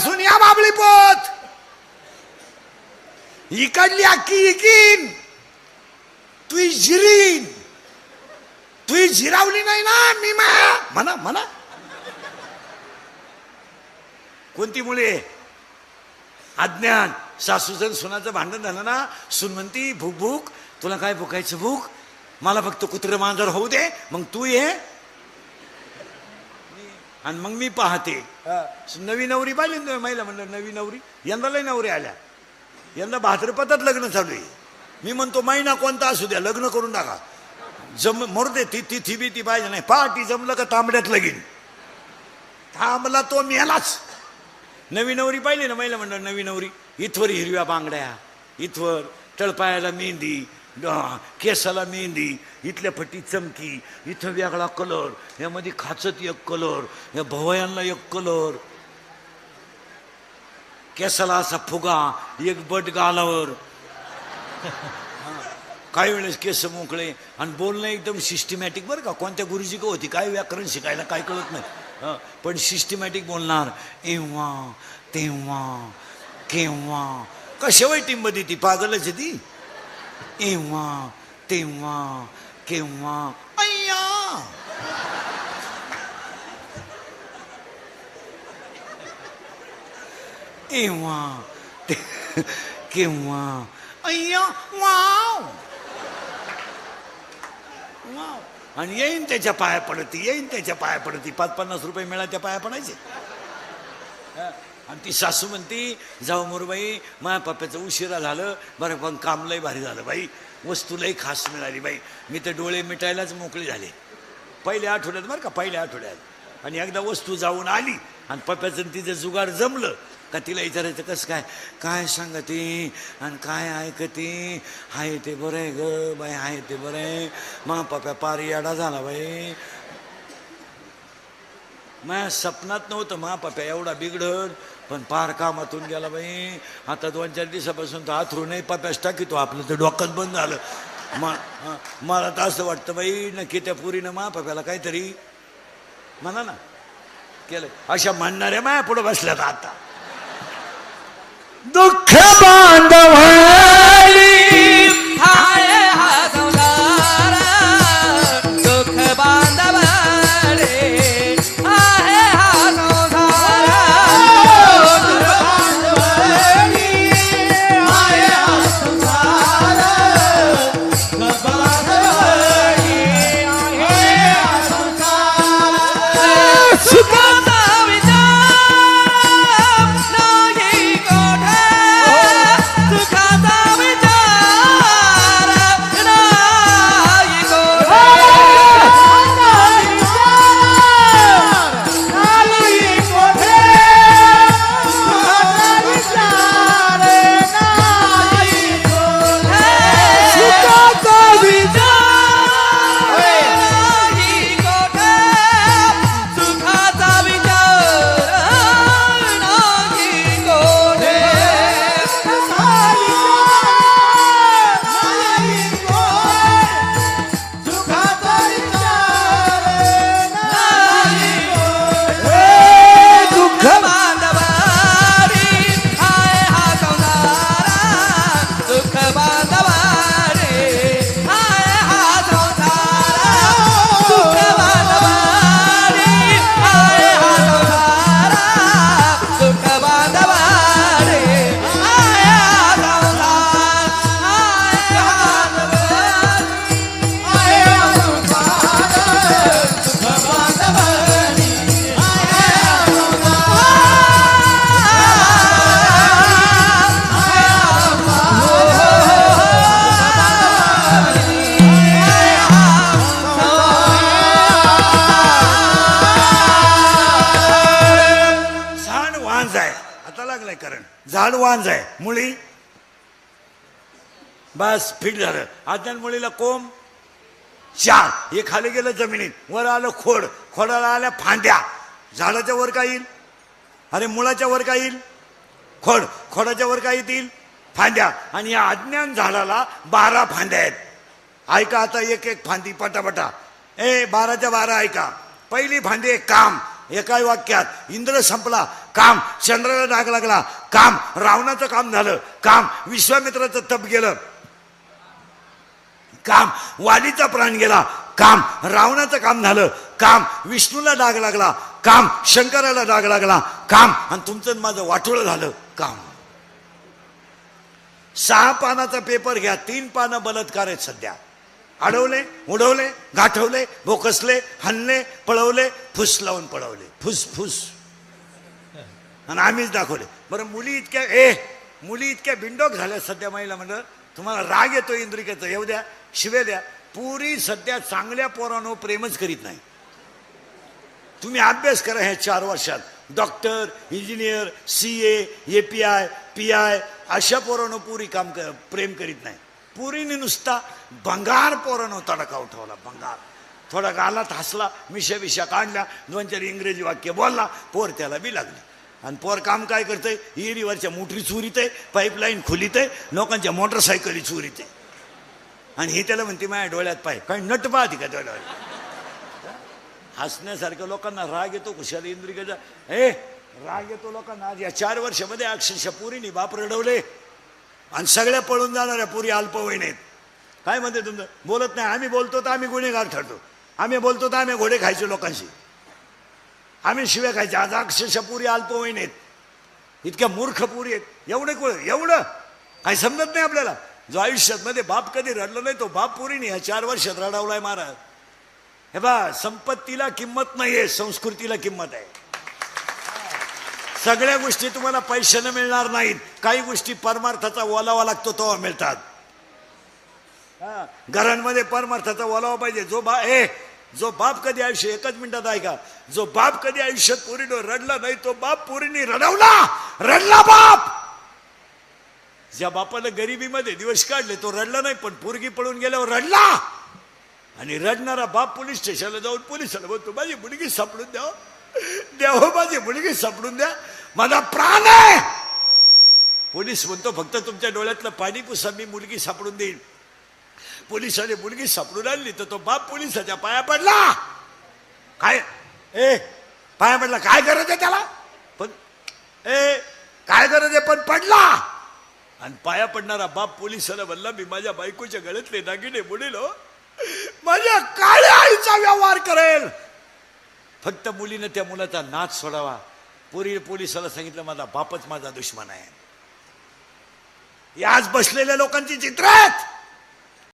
बसून या बाबळी पोत. इकडली अक्की इकीन तुई जिरीन. तुई जिरावली नाही ना मी मा म्हणा म्हणा. कोणती मुळे? अज्ञान. सासूजन सुनाचं भांडण झालं ना सुन म्हणती भूक भूक तुला काय भुकायचं भूक? मला फक्त कुत्र मांजर होऊ दे मग तू ये. आणि मग मी पाहते. नवी नवरी तुम्ही महिला म्हणलं नवी नवरी? यंदा लय नवरी आल्या. यंदा भाद्रपदात लग्न चालू आहे. मी म्हणतो महिना कोणता असू द्या लग्न करून टाका. जम मरते ती तिथी बी ती पाहिजे नाही. पहाटी जमलं का तांबड्यात लगीन? थांबला तो मेलाच. नवी नवरी पाहिली ना महिला म्हणलं नवी नवरी? इथवर हिरव्या बांगड्या इथवर तळपायाला मेहंदी केसाला मेहंदी इथल्या पट्टी चमकी इथं वेगळा कलर यामध्ये खाचत एक कलर या भवयांना एक कलर. केसाला असा फुगा एक बट गालावर. काही वेळेस केस मोकळे आणि बोलणं एकदम सिस्टमॅटिक बरं का कोणत्या गुरुजी का होती काय व्याकरण शिकायला काय कळत नाही. पण सिस्टमॅटिक बोलणार एव्हा तेव्हा केव्हा कशावर टीममध्ये ती पागलच आहे ती. एव्हा तेव्हा केव्हा? अय्या! एव्हा ते केव्हा? अय्या! वाव! वाव! आणि येईन त्याच्या पाया पडती येईन त्याच्या पाया पडती. पाच पन्नास रुपये मिळाल्या पाया पडायचे. आणि ती सासू म्हणती जाऊ मुरबाई माझ्या पप्प्याचं उशिरा झालं बरं पण काम लय भारी झालं बाई वस्तू लय खास मिळाली बाई मी तर डोळे मिटायलाच मोकळे झाले. पहिल्या आठवड्यात बरं का पहिल्या आठवड्यात. आणि एकदा वस्तू जाऊन आली आणि पप्प्याचं आणि तिचं जुगाड जमलं का तिला विचारायचं कसं काय? काय सांगते? आणि काय ऐकते? हाय ते बरं आहे ग बाई हाय ते बरं आहे. मा पप्या पार याडा झाला बाई. माझ्या सपनात नव्हतं मा पप्या एवढा बिघडत पण पार कामातून गेला बाई. आता दोन चार दिवसापासून तर आथरू नाही पप्यास टाकीतो आपलं तर डोकंच बंद झालं. मा मला तर असं वाटतं बाई नक्की त्या पुरीनं मा पप्याला काहीतरी म्हणा ना केलं. अशा म्हणणाऱ्या माया पुढे बसल्यात आता. दुःख बांधवा झालंय कारण. झाड वांज आहे मुळी? बस फिट झालं. आज्ञान मुळीला कोंब? चार. हे खाली गेलं जमिनीत. वर आलं खोड. खोडाला आल्या फांद्या. झाडाच्या वर काय येईल? अरे मुळाच्या वर काय येईल? खोड. खोडाच्या वर काय येतील? फांद्या. आणि या अज्ञान झाडाला बारा फांद्या आहेत. ऐका आता एक एक फांदी पटापटा. ए बाराच्या बारा ऐका. पहिली फांदी एक काम. एका वाक्यात. इंद्र संपला. काम चंद्राला डाग लागला. काम रावणाचं काम झालं. काम विश्वामित्राचं तप गेलं. काम वालीचा प्राण गेला. काम रावणाचं काम झालं. काम विष्णूला डाग लागला. काम शंकराला डाग लागला. काम आणि तुमचं माझं वाटोळं झालं. काम. सहा पानाचा पेपर घ्या. तीन पानं बलात्कार आहेत सध्या. अडवले उडवले गाठवले भोकसले हल्ले पळवले फुस लावून पळवले. फुस फुस. आणि आम्हीच दाखवले. बरं मुली इतक्या ए मुली इतक्या बिंडोक झाल्या सध्या महिला म्हणलं तुम्हाला राग येतो इंद्रिकेचा. येऊ द्या शिवे द्या. पुरी सध्या चांगल्या पोरांनो प्रेमच करीत नाही. तुम्ही अभ्यास करा ह्या चार वर्षात. Doctor engineer C A P I P I अशा पोरानं पुरी काम कर प्रेम करीत नाही. पुरीने नुसता बंगार पोरानं तडका उठवला बंगार थोडा गालात हसला मिशा विशा काढल्या दोन चार इंग्रजी वाक्य बोलला पोर त्याला बी लागली. आणि पोर काम काय करतंय? इरीवरच्या मोटरी चोरीत आहे पाईपलाईन खोलीत आहे लोकांच्या मोटरसायकली चोरीत आहे आणि ही त्याला म्हणते माझ्या डोळ्यात पाय. काही नट पाहते का डोळ्यावर डोळ्यात हसण्यासारख्या लोकांना राग येतो कुशाल इंद्रिकेचा ए राग येतो लोकांना. आज या चार वर्षामध्ये अक्षरशः पुरीनी बाप रडवले. आणि सगळ्या पळून जाणाऱ्या पुरी अल्पवयीन आहेत. काय म्हणते तुमचं? बोलत नाही. आम्ही बोलतो तर आम्ही गुन्हेगार ठरतो. आम्ही बोलतो तर आम्ही घोडे खायचो लोकांशी. आम्ही शिव्या खायचे आज अक्षरशः पुरी अल्पवयीन आहेत इतक्या मूर्ख पुरी आहेत. एवढे कुळ एवढं? काही समजत नाही आपल्याला. जो आयुष्यात मध्ये बाप कधी रडलो नाही तो बाप पुरीने ह्या चार वर्षात रडवलाय महाराज. हे बा संपत्तीला किंमत नाहीये संस्कृतीला किंमत आहे. सगळ्या गोष्टी तुम्हाला पैशाने मिळणार नाहीत. काही गोष्टी परमार्थाचा ओलावा लागतो तो मिळतात. हा, घरांमध्ये परमार्थाचा ओलावा पाहिजे. जो बा ए जो बाप कधी आयुष्य एकच मिनिटात ऐका जो बाप कधी आयुष्यात पोरीनं रडला नाही तो बाप पोरीने रडवला! रडला बाप! ज्या बापानं गरिबीमध्ये दिवस काढले तो रडला नाही पण पोरगी पळून गेल्यावर रडला! आणि रडणारा बाप पोलीस स्टेशनला जाऊन पोलिसाला बोलतो माझी मुलगी सापडून द्या हो. द्यावं हो, माझी मुलगी सापडून द्या. माझा प्राण आहे. पोलीस म्हणतो फक्त तुमच्या डोळ्यातलं पाणी पुसा मी मुलगी सापडून देईन. पोलिसाने मुलगी सापडून आणली तर तो बाप पोलिसाच्या पाया पडला. काय? ए पाया पडला. काय गरज आहे त्याला? पण ए काय गरज आहे? पण पडला. आणि पाया पडणारा बाप पोलिसाला म्हणला मी माझ्या बायकोच्या गळ्यातले दागिने बुडेलो हो. माझ्या काळ्या आईचा व्यवहार करेल. फक्त मुलीनं त्या मुलाचा नाच सोडावा. पुरी पोलिसाला सांगितलं माझा बापच माझा दुश्मन आहे. याच आज बसलेल्या लोकांची चित्र आहेत.